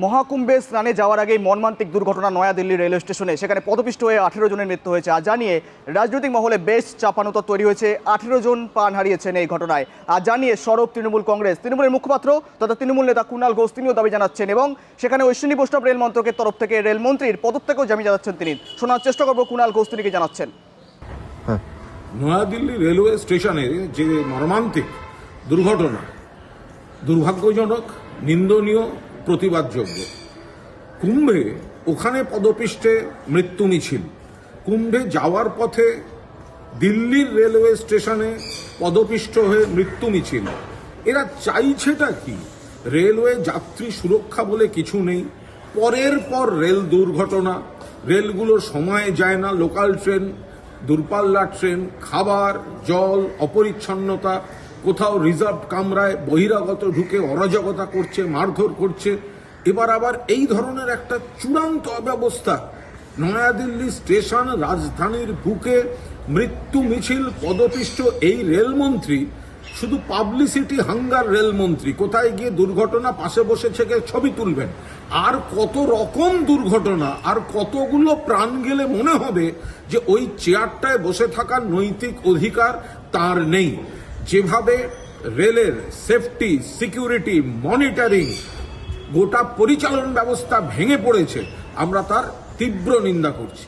মহাকুম্ভে স্নানে যাওয়ার আগেই মর্মান্তিক দুর্ঘটনা নয়াদিল্লি রেলওয়ে স্টেশনে। সেখানে পদপিষ্ট হয়ে আঠেরো জনের মৃত্যু হয়েছে। আর জানিয়ে রাজনৈতিক মহলে বেশ চাপানোতর তৈরি হয়েছে। আঠেরো জন প্রাণ হারিয়েছেন এই ঘটনায়। আর জানিয়ে সরব তৃণমূল কংগ্রেস। তৃণমূলের মুখপাত্র তথা তৃণমূল নেতা কুণাল ঘোষ তিনিও দাবি জানাচ্ছেন। এবং সেখানে অশ্বিনী বৈষ্ণব রেল মন্ত্রকের তরফ থেকে রেলমন্ত্রীর পদত্যাগও জামি জানাচ্ছেন তিনি। শোনার চেষ্টা করব কুণাল ঘোষ তিনি কি জানাচ্ছেন? নয়াদিল্লি রেলওয়ে স্টেশনে যে মর্মান্তিক দুর্ঘটনা দুর্ভাগ্যজনক নিন্দনীয় প্রতিবাদযোগ্য। কুম্ভে ওখানে পদপিষ্টে মৃত্যু মিছিল কুম্ভে যাওয়ার পথে দিল্লির রেলওয়ে স্টেশনে পদপিষ্ট হয়ে মৃত্যু মিছিল এরা চাইছেটা কি? রেলওয়ে যাত্রী সুরক্ষা বলে কিছু নেই। পরের পর রেল দুর্ঘটনা। রেলগুলো সময়ে যায় না। লোকাল ট্রেন, দূরপাল্লার ট্রেন, খাবার, জল, অপরিচ্ছন্নতা কোথাও রিজার্ভ কামরায় বহিরাগত ঢুকে অরাজকতা করছে, মারধর করছে। এবার আবার এই ধরনের একটা চূড়ান্ত অব্যবস্থা নয়াদিল্লি স্টেশন রাজধানীর বুকে মৃত্যু মিছিল, পদপিষ্ট এই রেলমন্ত্রী, শুধু পাবলিসিটি হাঙ্গার রেলমন্ত্রী, কোথায় গিয়ে দুর্ঘটনা পাশে বসে থেকে ছবি তুলবেন? আর কত রকম দুর্ঘটনা, আর কতগুলো প্রাণ গেলে মনে হবে যে ওই চেয়ারটায় বসে থাকার নৈতিক অধিকার তার নেই। যেভাবে রেলের সেফটি, সিকিউরিটি, মনিটরিং, গোটা পরিচালন ব্যবস্থা ভেঙে পড়েছে, আমরা তার তীব্র নিন্দা করছি।